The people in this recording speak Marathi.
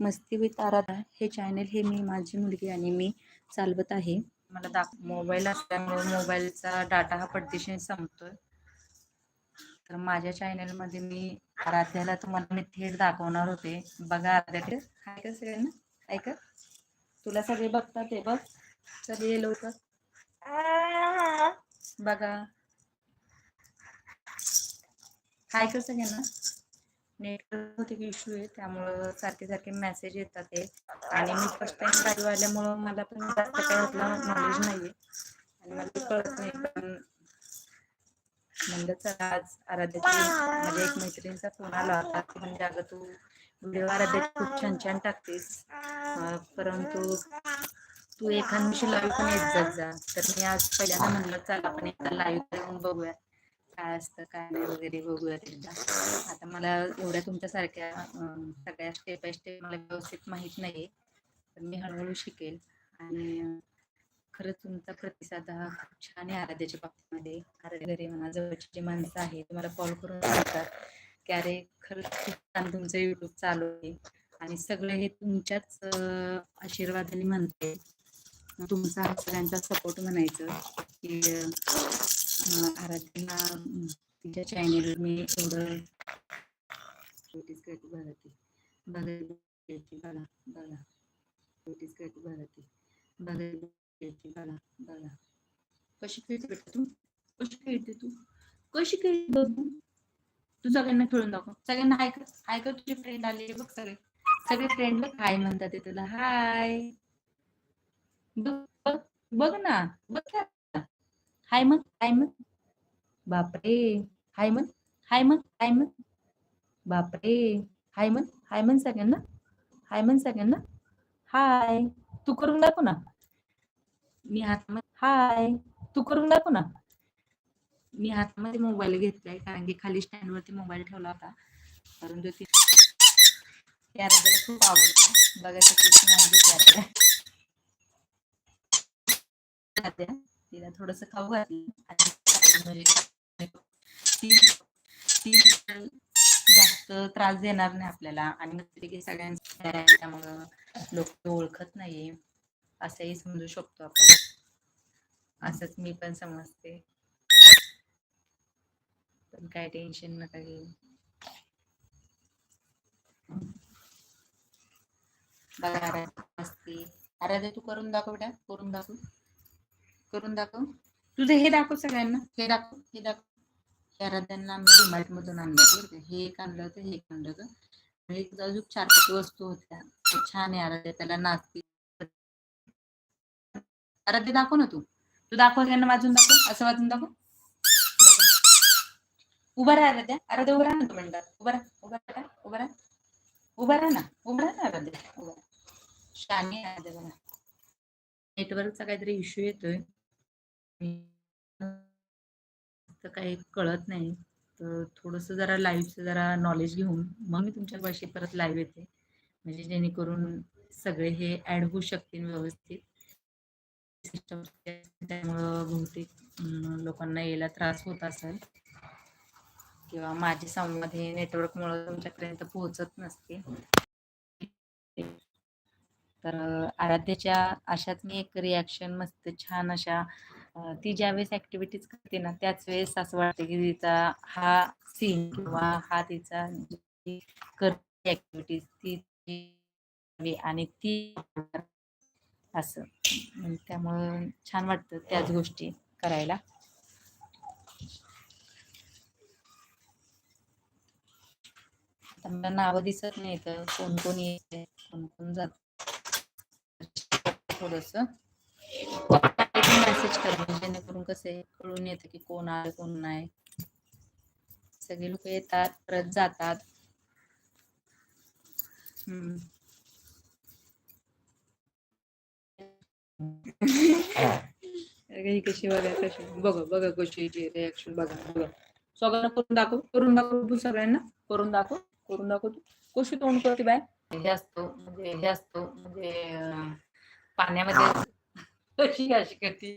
मस्ती विथ आराधा हे चॅनल हे मी माझी मुलगी आणि मी चालवत आहे. मला दाख मोबाईल असल्यामुळे मोबाईलचा डाटा हा पटदिशीने संपतोय. तर माझ्या चॅनलमध्ये मी आराध्याला तुम्हाला मी थेट दाखवणार होते. बघा आराध्याकडे हाय का सगळ्यांना? ना ऐक तुला सगळे बघतात ते बघ. सगळे ये लवकर बघा. हाय का सगळ्यांना? नेटवर्क इश्यू आहे त्यामुळं सारखे सारखे मेसेज येतात ते. आणि मी फर्स्ट टाइम लाईव्ह आल्यामुळं मला पण जास्त काय नॉलेज नाही आणि मला कळत नाही पण म्हणलं चला आज आराध्याची माझ्या म्हणजे एक मैत्रिणीचा फोन आला होता म्हणजे अगं तू व्हिडिओ आराध्या खूप छान छान टाकतेस. परंतु तू एखाद दिवशी लाईव्ह पण येत जात जा. तर मी आज पहिल्यांदा म्हणलं चला आपण एकदा लाईव्ह येऊन बघूया. काय असतं काय नाही वगैरे बघूयात एकदा आता मला एवढ्या तुमच्यासारख्या सगळ्या स्टेप बाय स्टेप मला व्यवस्थित माहीत नाही तर मी हळूहळू शिकेल. आणि खरंच तुमचा प्रतिसाद हा खूप छान आहे आराध्याच्या बाबतीमध्ये. आराध्या घरी म्हणा जवळची जी माणसं आहे तुम्हाला कॉल करून सांगतात की अरे खरंच खूप छान तुमचं युट्यूब चालू आहे. आणि सगळं हे तुमच्याच आशीर्वादाने म्हणते तुमचा सगळ्यांचा सपोर्ट म्हणायचं की आराधना तिच्या चॅनेल मी एवढं करते बघा ती भरती बघा बघा. नोटीस करते बघा ती बघा बघा बघा. कशी खेळते बेटा तू? कशी खेळते तू? कशी खेळते बघू तू? सगळ्यांना खेळून दाखव. सगळ्यांना हाय कर हाय कर तुझे फ्रेंड आले बघ सगळे. सगळे फ्रेंड बघ हाय म्हणतात ते तुला. हाय. बघ बघ बघ ना. बघ हाय मग हाय मग. बापरे हाय मग हाय मग हाय मग. बापरे हाय मग हाय म्हण सगळ्यांना. हाय म्हण सगळ्यांना. हाय. तू करून दाखव ना. मी हातमध्ये हाय. तू करून दाखव ना. मी हातामध्ये मोबाईल घेतलाय कारण की खाली स्टँड वरती मोबाईल ठेवला होता. परंतु ती त्या खूप आवडतं. बघायचं किती नाही तिला थोडस खाऊ घातलं म्हणजे जास्त त्रास देणार नाही आपल्याला आणि मस्तपैकी लोक ओळखत नाहीये. असंही समजू शकतो आपण. असंच मी पण समजते. पण काय टेन्शन नका घेऊ. बघा अरे आराध्या तू करून दाखव बेटा करून दाखव. करून दाखव. तुझं हे दाखव सगळ्यांना. हे दाखव हे दाखव. हे आराध्यांना आम्ही डिमार्ट मधून आणलं बरं. हे एक आणलं होतं हे एक आणलं होतं. आणि एक अजून चार पाच वस्तू होत्या. छान आहे आराध्या त्याला नाचते आराध्या दाखव ना तू. तू दाखव त्यांना वाजून दाखव. असं वाजून दाखव. उभा राहा आराध्या. आराध्या उभा राहा ना तू म्हणतात. उभा राहा उभा राहा उभा राहा. उभा राहा ना. उभा राहा ना आराध्या. उभा राहा. शानी आहे आराध्या बघा. नेटवर्कचा काहीतरी इश्यू येतोय. तर काही कळत नाही. तर थोडंसं जरा लाईव्हचं जरा नॉलेज घेऊन मग मी तुमच्या भाषेत परत लाईव्ह येते. म्हणजे जेणेकरून सगळे हे ऍड होऊ शकतील व्यवस्थित. सिस्टम त्यामुळं बहुतेक लोकांना यायला त्रास होत असेल. किंवा माझे संवाद हे नेटवर्कमुळे तुमच्यापर्यंत पोहोचत नसते. तर आराध्याच्या अशाच मी एक रिॲक्शन मस्त छान अशा ती ज्यावेळेस ऍक्टिव्हिटीज करते ना त्याच वेळेस असं वाटतं की तिचा हा सीन किंवा हा तिचा करते ऍक्टिव्हिटीज ती आणि ती असं. त्यामुळं छान वाटतं त्याच गोष्टी करायला. मला नावं दिसत नाही तर कोण कोण येते कोण कोण जात थोडस. मेसेज करा म्हणजे जेणेकरून कसं कळून येतं की कोण आलं कोण नाही. सगळे लोक येतात परत जातात. हम्म. ही कशी बघा कशी? बघा बघा कशी रिॲक्शन बघा बघा. सगळ्यांना करून दाखव करून दाखव तू सगळ्यांना. करून दाखव करून दाखव तू. कशी तोंड करते बाय हे असतो म्हणजे हे असतो म्हणजे पाण्यामध्ये कशी अशी करते?